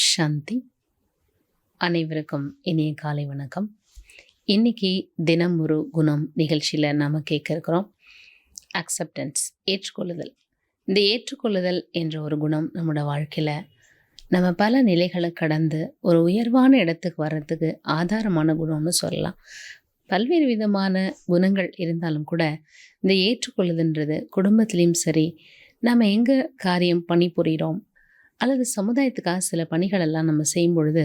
சாந்தி அனைவருக்கும் இனிய காலை வணக்கம். இன்னைக்கு தினம் ஒரு குணம் நிகழ்ச்சியில் நாம் கேட்க இருக்கிறோம். அக்செப்டன்ஸ் ஏற்றுக்கொள்ளுதல். இந்த ஏற்றுக்கொள்ளுதல் என்ற ஒரு குணம் நம்மளோட வாழ்க்கையில் நம்ம பல நிலைகளை கடந்து ஒரு உயர்வான இடத்துக்கு வர்றதுக்கு ஆதாரமான குணம்னு சொல்லலாம். பல்வேறு விதமான குணங்கள் இருந்தாலும் கூட இந்த ஏற்றுக்கொள்ளுதுன்றது குடும்பத்துலேயும் சரி நம்ம எங்கே காரியம் பணிபுரிகிறோம் அல்லது சமுதாயத்துக்காக சில பணிகளெல்லாம் நம்ம செய்யும் பொழுது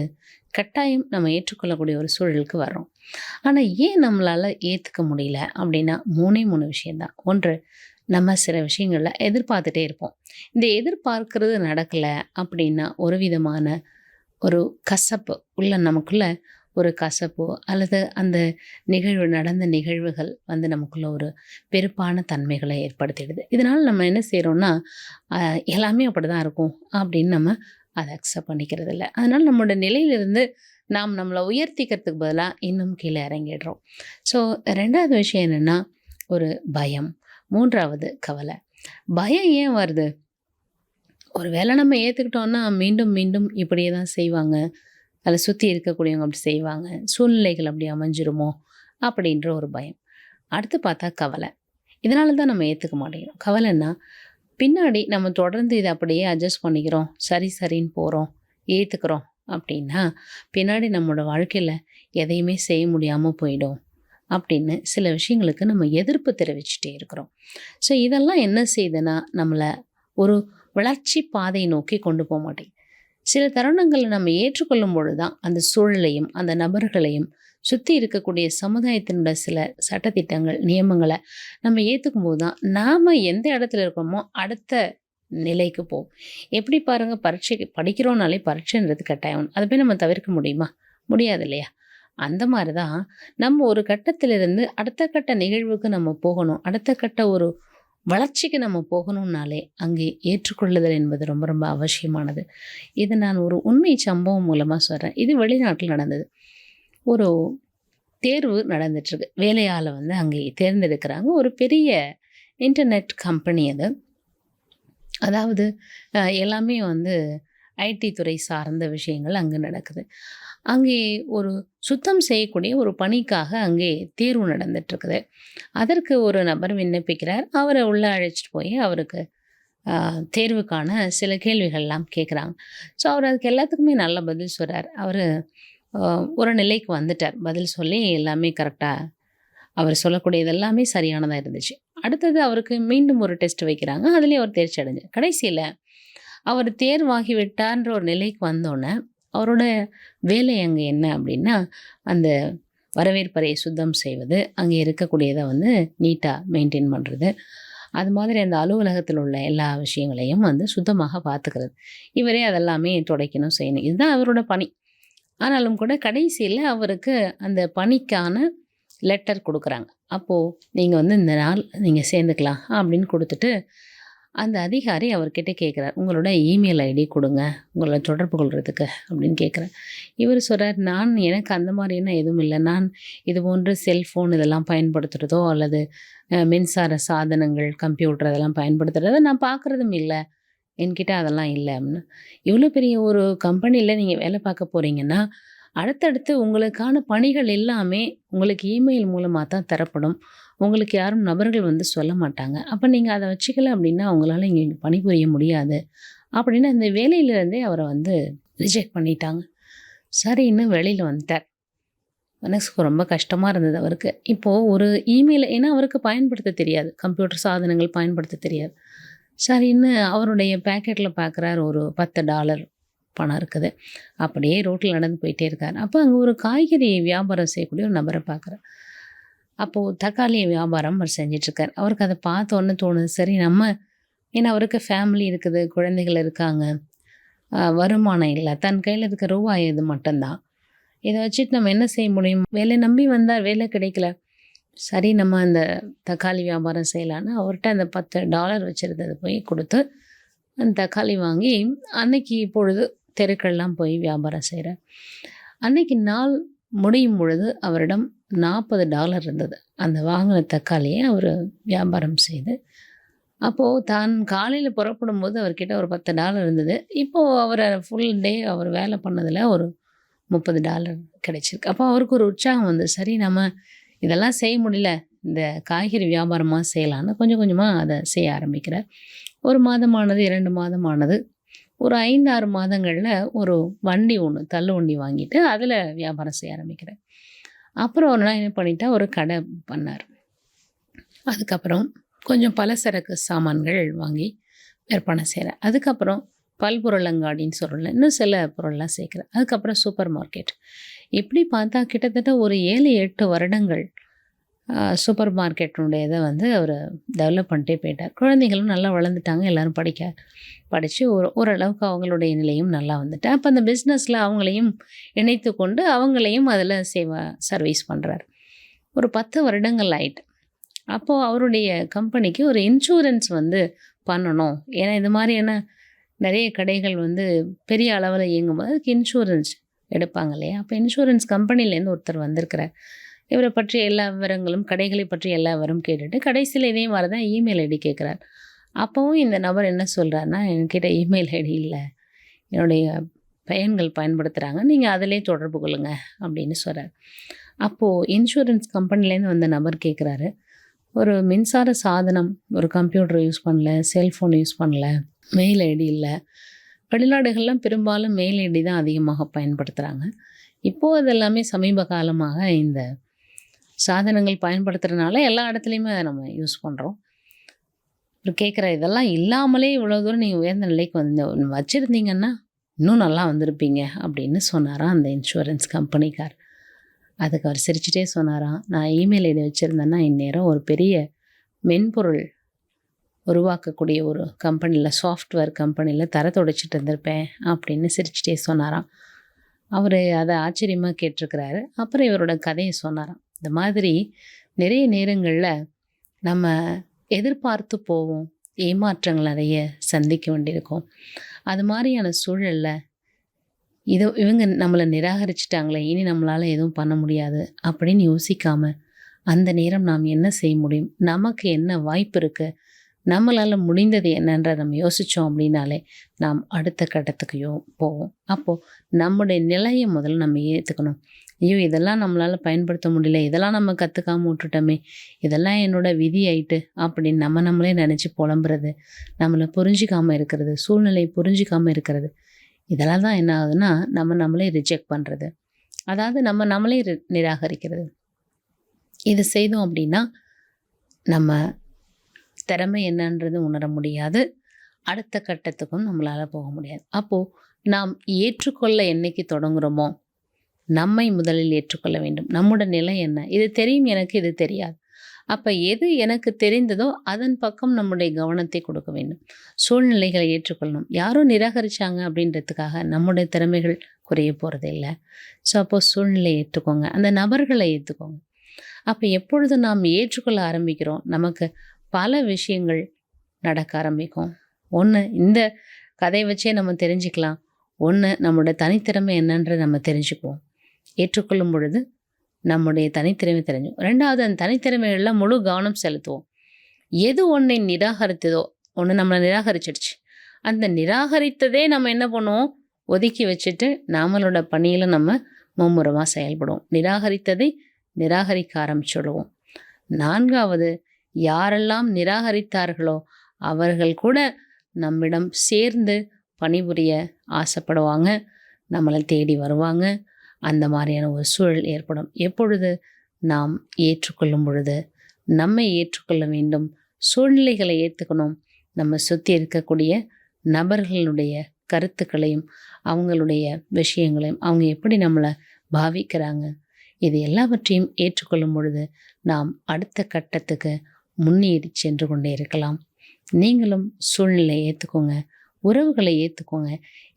கட்டாயம் நம்ம ஏற்றுக்கொள்ளக்கூடிய ஒரு சூழலுக்கு வரோம் ஆனால் ஏன் நம்மளால் ஏற்றுக்க முடியல அப்படின்னா மூணே மூணு விஷயந்தான் ஒன்று நம்ம சில விஷயங்களில் எதிர்பார்த்துட்டே இருப்போம். இந்த எதிர்பார்க்கறது நடக்கலை அப்படின்னா ஒரு விதமான ஒரு கசப்பு உள்ள நமக்குள்ள ஒரு கசப்போ அல்லது அந்த நிகழ்வு நடந்த நிகழ்வுகள் வந்து நமக்குள்ள ஒரு பெருப்பான தன்மைகளை ஏற்படுத்திடுது. இதனால் நம்ம என்ன செய்கிறோம்னா எல்லாமே அப்படி தான் இருக்கும் அப்படின்னு நம்ம அதை அக்செப்ட் பண்ணிக்கிறது இல்லை. அதனால் நம்மளோட நிலையிலிருந்து நாம் நம்மளை உயர்த்திக்கிறதுக்கு பதிலாக இன்னும் கீழே இறங்கிடுறோம். ஸோ ரெண்டாவது விஷயம் என்னென்னா ஒரு பயம். மூன்றாவது கவலை. பயம் ஏன் வருது? ஒரு வேளை நம்ம ஏற்றுக்கிட்டோம்னா மீண்டும் மீண்டும் இப்படியே தான் செய்வாங்க. அதை சுற்றி இருக்கக்கூடியவங்க அப்படி செய்வாங்க. சூழ்நிலைகள் அப்படி அமைஞ்சிருமோ? அப்படின்ற ஒரு பயம். அடுத்து பார்த்தா கவலை. இதனால தான் நம்ம ஏற்றுக்க மாட்டேங்கிறோம். கவலைன்னா பின்னாடி நம்ம தொடர்ந்து இதை அப்படியே அட்ஜஸ்ட் பண்ணிக்கிறோம். சரி சரின்னு போகிறோம் ஏற்றுக்கிறோம் அப்படின்னா பின்னாடி நம்மளோட வாழ்க்கையில் எதையுமே செய்ய முடியாமல் போயிடும் அப்படின்னு சில விஷயங்களுக்கு நம்ம எதிர்ப்பு தெரிவிச்சுட்டே இருக்கிறோம். ஸோ இதெல்லாம் என்ன செய்யுதுன்னா நம்மளை ஒரு வளர்ச்சி பாதையை நோக்கி கொண்டு போக மாட்டேங்குது. சில தருணங்களை நம்ம ஏற்றுக்கொள்ளும் பொழுது தான் அந்த சூழலையும் அந்த நபர்களையும் சுற்றி இருக்கக்கூடிய சமுதாயத்தினோட சில சட்டத்திட்டங்கள் நியமங்களை நம்ம ஏற்றுக்கும் போது தான் நாம் எந்த இடத்துல இருக்கோமோ அடுத்த நிலைக்கு போகும் எப்படி பாருங்கள் பரீட்சை படிக்கிறோம்னாலே பரீட்சைன்றது கட்டாயம். அதை போய் நம்ம தவிர்க்க முடியுமா? முடியாது இல்லையா? அந்த மாதிரி தான் நம்ம ஒரு கட்டத்திலிருந்து அடுத்த கட்ட நிகழ்வுக்கு நம்ம போகணும். அடுத்த கட்ட ஒரு வளர்ச்சிக்கு நம்ம போகணும்னாலே அங்கே ஏற்றுக்கொள்ளுதல் என்பது ரொம்ப ரொம்ப அவசியமானது. இது நான் ஒரு உண்மை சம்பவம் மூலமாக சொல்கிறேன் இது வெளிநாட்டில் நடந்தது. ஒரு தேர்வு நடந்துட்டுருக்கு. வேலையால் வந்து அங்கே தேர்ந்தெடுக்கிறாங்க. ஒரு பெரிய இன்டர்நெட் கம்பெனி அது. அதாவது எல்லாமே வந்து ஐடி துறை சார்ந்த விஷயங்கள் அங்கே நடக்குது. அங்கே ஒரு சுத்தம் செய்யக்கூடிய ஒரு பணிக்காக அங்கே தேர்வு நடந்துட்டுருக்குது. அதற்கு ஒரு நபர் விண்ணப்பிக்கிறார். அவரை உள்ளே அழைச்சிட்டு போய் அவருக்கு தேர்வுக்கான சில கேள்விகள்லாம் கேட்குறாங்க. ஸோ அவர் அதுக்கு எல்லாத்துக்குமே நல்ல பதில் சொல்கிறார் அவர் ஒரு நிலைக்கு வந்துட்டார். பதில் சொல்லி எல்லாமே கரெக்டாக அவர் சொல்லக்கூடியது எல்லாமே சரியானதாக இருந்துச்சு. அடுத்தது அவருக்கு மீண்டும் ஒரு டெஸ்ட் வைக்கிறாங்க. அதுலேயும் அவர் தேர்ச்சி அடைஞ்சு கடைசியில் அவர் தேர்வாகிவிட்டார்ன்ற ஒரு நிலைக்கு வந்தோடனே அவரோட வேலை அங்கே என்ன அப்படின்னா அந்த வரவேற்பறையை சுத்தம் செய்வது அங்கே இருக்கக்கூடியதை வந்து நீட்டாக மெயின்டைன் பண்ணுறது அது மாதிரி அந்த அலுவலகத்தில் உள்ள எல்லா விஷயங்களையும் வந்து சுத்தமாக பார்த்துக்கிறது. இவரே அதெல்லாமே துடைக்கணும் செய்யணும். இதுதான் அவரோட பணி. ஆனாலும் கூட கடைசியில் அவருக்கு அந்த பணிக்கான லெட்டர் கொடுக்குறாங்க. அப்போது நீங்கள் வந்து இந்த நாள் நீங்கள் சேர்ந்துக்கலாம் அப்படின்னு கொடுத்துட்டு அந்த அதிகாரி அவர்கிட்ட கேட்குறார் உங்களோட இமெயில் ஐடி கொடுங்க உங்களை தொடர்பு கொள்கிறதுக்கு அப்படின்னு கேட்குறேன் இவர் சொல்கிறார் நான் எனக்கு அந்த மாதிரியான எதுவும் இல்லை. நான் இது போன்ற செல்ஃபோன் இதெல்லாம் பயன்படுத்துகிறதோ அல்லது மின்சார சாதனங்கள் கம்ப்யூட்டர் அதெல்லாம் பயன்படுத்துகிறத நான் பார்க்குறதும் இல்லை. என்கிட்ட அதெல்லாம் இல்லை. அப்படின்னு. இவ்வளோ பெரிய ஒரு கம்பெனியில் நீங்கள் வேலை பார்க்க போகிறீங்கன்னா அடுத்தடுத்து உங்களுக்கான பணிகள் எல்லாமே உங்களுக்கு இமெயில் மூலமாக தான் தரப்படும். உங்களுக்கு யாரும் நபர்கள் வந்து சொல்ல மாட்டாங்க. அப்போ நீங்கள் அதை வச்சுக்கல அப்படின்னா அவங்களால இங்கே பணிபுரிய முடியாது. அப்படின்னு அந்த வேலையிலேருந்தே அவரை வந்து ரிஜெக்ட் பண்ணிட்டாங்க. சரின்னு வெளியில் வந்துட்டார். மனசுக்கு ரொம்ப கஷ்டமாக இருந்தது அவருக்கு. இப்போது ஒரு இமெயில் ஏன்னா அவருக்கு பயன்படுத்த தெரியாது. கம்ப்யூட்டர் சாதனங்கள் பயன்படுத்த தெரியாது. சரின்னு அவருடைய பேக்கெட்டில் பார்க்குறாரு ஒரு பத்து டாலர் பணம் இருக்குது. அப்படியே ரோட்டில் நடந்து போயிட்டே இருக்கார். அப்போ அங்கே ஒரு காய்கறி வியாபாரம் செய்யக்கூடிய ஒரு நபரை பார்க்குறார் அப்போது தக்காளி வியாபாரம் அவர் செஞ்சிட்ருக்கார். அவருக்கு அதை பார்த்த உடனே தோணுது சரி நம்ம ஏன்னா அவருக்கு ஃபேமிலி இருக்குது குழந்தைகள் இருக்காங்க. வருமானம் இல்லை. தன் கையில் இருக்க ரூபாய் இது மட்டும்தான். இதை வச்சுட்டு நம்ம என்ன செய்ய முடியும்? வேலை நம்பி வந்தால் வேலை கிடைக்கல. சரி நம்ம அந்த தக்காளி வியாபாரம் செய்யலான்னு அவர்கிட்ட அந்த பத்து டாலர் வச்சுருந்ததை போய் கொடுத்து அந்த தக்காளி வாங்கி அன்னைக்கு பொழுது தெருக்கள்லாம் போய் வியாபாரம் செய்கிறார் அன்னைக்கு நாள் முடியும் பொழுது அவரிடம் நாற்பது டாலர் இருந்தது. அந்த வாங்கின தக்காளியை அவர் வியாபாரம் செய்து அப்போது தான் காலையில் புறப்படும் போது அவர்கிட்ட ஒரு பத்து டாலர் இருந்தது. இப்போது அவரை ஃபுல் டே அவர் வேலை பண்ணதில் ஒரு முப்பது டாலர் கிடைச்சிருக்கு. அப்போ அவருக்கு ஒரு உற்சாகம் வந்து சரி நம்ம இதெல்லாம் செய்ய முடியல. இந்த காய்கறி வியாபாரமாக செய்யலான்னு கொஞ்சம் கொஞ்சமாக அதை செய்ய ஆரம்பிக்கிறார். ஒரு மாதமானது இரண்டு மாதமானது ஒரு ஐந்தாறு மாதங்களில் ஒரு வண்டி ஒன்று தள்ளு வண்டி வாங்கிட்டு அதில் வியாபாரம் செய்ய ஆரம்பிக்கிறேன். அப்புறம் ஒரு நாள் என்ன பண்ணிட்டா ஒரு கடை பண்ணார். அதுக்கப்புறம் கொஞ்சம் பலசரக்கு சாமான்கள் வாங்கி விற்பனை செய்கிறேன் அதுக்கப்புறம் பல்பொருள் அங்காடின்னு சொல்லல இன்னும் சில பொருள்லாம் சேர்க்குறேன். அதுக்கப்புறம் சூப்பர் மார்க்கெட். இப்படி பார்த்தா கிட்டத்தட்ட ஒரு ஏழு எட்டு வருடங்கள் சூப்பர் மார்க்கெட்டினுடைய இதை வந்து அவர் டெவலப் பண்ணிட்டே போயிட்டார். குழந்தைகளும் நல்லா வளர்ந்துட்டாங்க எல்லோரும் படிக்க படித்து ஒரு ஓரளவுக்கு அவங்களுடைய நிலையும் நல்லா வந்துட்டு அப்போ அந்த பிஸ்னஸில் அவங்களையும் இணைத்து கொண்டு அவங்களையும் அதில் சேவா சர்வீஸ் பண்ணுறார் ஒரு பத்து வருடங்கள் ஆயிட்டு. அப்போது அவருடைய கம்பெனிக்கு ஒரு இன்சூரன்ஸ் வந்து பண்ணணும். ஏன்னா இது மாதிரியான நிறைய கடைகள் வந்து பெரிய அளவில் இயங்கும்போது அதுக்கு இன்சூரன்ஸ் எடுப்பாங்க இல்லையா? அப்போ இன்சூரன்ஸ் கம்பெனிலேருந்து ஒருத்தர் வந்திருக்கிறார். இவரை பற்றி எல்லா விவரங்களும் கடைகளை பற்றி எல்லா விவரம் கேட்டுட்டு கடைசியில் இதே மாதிரி தான் இமெயில் ஐடி கேட்குறார். அப்போவும் இந்த நபர் என்ன சொல்கிறாருன்னா என்கிட்ட இமெயில் ஐடி இல்லை. என்னுடைய பையன்கள் பயன்படுத்துகிறாங்க நீங்கள் அதிலே தொடர்பு கொள்ளுங்கள் அப்படின்னு சொல்கிறார் அப்போது இன்சூரன்ஸ் கம்பெனிலேருந்து வந்த நபர் கேட்குறாரு ஒரு மின்சார சாதனம் ஒரு கம்ப்யூட்டர் யூஸ் பண்ணல செல்ஃபோன் யூஸ் பண்ணல மெயில் ஐடி இல்லை. வெளிநாடுகள்லாம் பெரும்பாலும் மெயில் ஐடி தான் அதிகமாக பயன்படுத்துகிறாங்க இப்போது அது எல்லாமே சமீப காலமாக இந்த சாதனங்கள் பயன்படுத்துகிறதுனால எல்லா இடத்துலையுமே அதை நம்ம யூஸ் பண்ணுறோம் அப்புறம் கேட்குற இதெல்லாம் இல்லாமலே இவ்வளோ தூரம் நீங்கள் உயர்ந்த நிலைக்கு வந்து வச்சுருந்தீங்கன்னா இன்னும் நல்லா வந்திருப்பீங்க அப்படின்னு சொன்னாராம் அந்த இன்சூரன்ஸ் கம்பெனிக்கார் அதுக்கு அவர் சிரிச்சிட்டே சொன்னாராம் நான் இமெயில் ஐடி வச்சுருந்தேன்னா இந்நேரம் ஒரு பெரிய மென்பொருள் உருவாக்கக்கூடிய ஒரு கம்பெனியில் சாஃப்ட்வேர் கம்பெனியில் தர தொடச்சிட்டு இருந்திருப்பேன் அப்படின்னு சிரிச்சிட்டே சொன்னாராம். அவர் அதை ஆச்சரியமாக கேட்டிருக்கிறாரு. அப்புறம் இவரோட கதையை சொன்னாராம். இந்த மாதிரி நிறைய நேரங்களில் நம்ம எதிர்பார்த்து போவோம். ஏமாற்றங்கள் நிறைய சந்திக்க வேண்டியிருக்கும். அது மாதிரியான சூழலில் இதோ இவங்க நம்மளை நிராகரிச்சிட்டாங்களே இனி நம்மளால் எதுவும் பண்ண முடியாது அப்படின்னு யோசிக்காம அந்த நேரம் நாம் என்ன செய்ய முடியும்? நமக்கு என்ன வாய்ப்பு இருக்குது நம்மளால் முடிந்தது என்னன்ற நம்ம யோசித்தோம் அப்படின்னாலே நாம் அடுத்த கட்டத்துக்கு யோ போவோம். அப்போது நம்முடைய நிலையை முதல்ல நம்ம ஏற்றுக்கணும் ஐயோ இதெல்லாம் நம்மளால் பயன்படுத்த முடியல. இதெல்லாம் நம்ம கற்றுக்காம விட்டுட்டோமே. இதெல்லாம் என்னோட விதி ஆயிட்டு அப்படின்னு நம்ம நம்மளே நினச்சி புலம்புறது நம்மளை புரிஞ்சிக்காமல் இருக்கிறது சூழ்நிலையை புரிஞ்சிக்காமல் இருக்கிறது. இதெல்லாம் தான் என்ன ஆகுதுன்னா நம்ம நம்மளே ரிஜெக்ட் பண்ணுறது அதாவது நம்ம நம்மளே ரி- நிராகரிக்கிறது. இது செய்தோம் அப்படின்னா நம்ம திறமை என்னன்றது உணர முடியாது. அடுத்த கட்டத்துக்கும் நம்மளால் போக முடியாது. அப்போது நாம் ஏற்றுக்கொள்ள என்னைக்கு தொடங்குறோமோ நம்மை முதலில் ஏற்றுக்கொள்ள வேண்டும். நம்முடைய நிலை என்ன? இது தெரியும் எனக்கு இது தெரியாது. அப்போ எது எனக்கு தெரிந்ததோ அதன் பக்கம் நம்முடைய கவனத்தை கொடுக்க வேண்டும். சூழ்நிலைகளை ஏற்றுக்கொள்ளணும். யாரும் நிராகரிச்சாங்க அப்படின்றதுக்காக நம்முடைய திறமைகள் குறைய போகிறது இல்லை. ஸோ அப்போது சூழ்நிலையை ஏற்றுக்கோங்க அந்த நபர்களை ஏற்றுக்கோங்க அப்போ எப்பொழுது நாம் ஏற்றுக்கொள்ள ஆரம்பிக்கிறோம்? நமக்கு பல விஷயங்கள் நடக்க ஆரம்பிக்கும். ஒன்று இந்த கதையை வச்சே நம்ம தெரிஞ்சுக்கலாம். ஒன்று நம்மளோட தனித்திறமை என்னன்ற நம்ம தெரிஞ்சுக்குவோம். ஏற்றுக்கொள்ளும் பொழுது நம்முடைய தனித்திறமை தெரிஞ்சுக்கும் ரெண்டாவது அந்த தனித்திறமைகளில் முழு கவனம் செலுத்துவோம். எது ஒன்றை நிராகரித்ததோ ஒன்று நம்மளை நிராகரிச்சிடுச்சு. அந்த நிராகரித்ததே நம்ம என்ன பண்ணுவோம்? ஒதுக்கி வச்சுட்டு நம்மளோட பணியில் நம்ம மும்முரமாக செயல்படுவோம். நிராகரித்ததை நிராகரிக்க ஆரம்பிச்சுடுவோம். நான்காவது யாரெல்லாம் நிராகரித்தார்களோ அவர்கள் கூட நம்மிடம் சேர்ந்து பணிபுரிய ஆசைப்படுவாங்க. நம்மளை தேடி வருவாங்க. அந்த மாதிரியான ஒரு சூழல் ஏற்படும். எப்பொழுது நாம் ஏற்றுக்கொள்ளும் பொழுது நம்மை ஏற்றுக்கொள்ள வேண்டும் சூழ்நிலைகளை ஏற்றுக்கணும் நம்ம சுற்றி இருக்கக்கூடிய நபர்களுடைய கருத்துக்களையும் அவங்களுடைய விஷயங்களையும் அவங்க எப்படி நம்மளை பாவிக்கிறாங்க இது எல்லாவற்றையும் ஏற்றுக்கொள்ளும் பொழுது நாம் அடுத்த கட்டத்துக்கு முன்னேறி சென்று கொண்டே இருக்கலாம். நீங்களும் சூழ்நிலையை ஏற்றுக்கோங்க உறவுகளை ஏற்றுக்கோங்க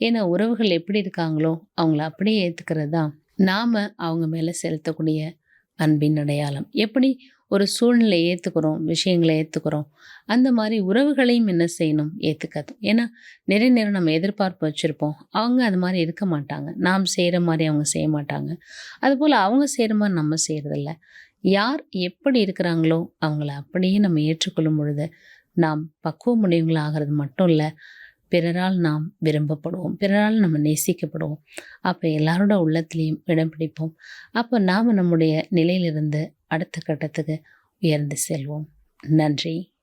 ஏன்னா உறவுகள் எப்படி இருக்காங்களோ அவங்கள அப்படியே ஏற்றுக்கிறது தான் நாம் அவங்க மேலே செலுத்தக்கூடிய அன்பின் அடையாளம். எப்படி ஒரு சூழ்நிலை ஏற்றுக்கிறோம் விஷயங்களை ஏற்றுக்கிறோம் அந்த மாதிரி உறவுகளையும் என்ன செய்யணும் ஏற்றுக்காது ஏன்னா நிறைய நேரம் நம்ம எதிர்பார்ப்பு வச்சுருப்போம். அவங்க அது மாதிரி இருக்க மாட்டாங்க. நாம் செய்கிற மாதிரி அவங்க செய்ய மாட்டாங்க. அதுபோல் அவங்க செய்கிற மாதிரி நம்ம செய்கிறதில்ல யார் எப்படி இருக்கிறாங்களோ அவங்கள அப்படியே நம்ம ஏற்றுக்கொள்ளும் பொழுது நாம் பக்குவமுடையவங்களாகிறது மட்டும் இல்லை பிறரால் நாம் விரும்பப்படுவோம். பிறரால் நம்ம நேசிக்கப்படுவோம். அப்போ எல்லாரோட உள்ளத்துலேயும் இடம் பிடிப்போம். அப்போ நாம் நம்முடைய நிலையிலிருந்து அடுத்த கட்டத்துக்கு உயர்ந்து செல்வோம். நன்றி.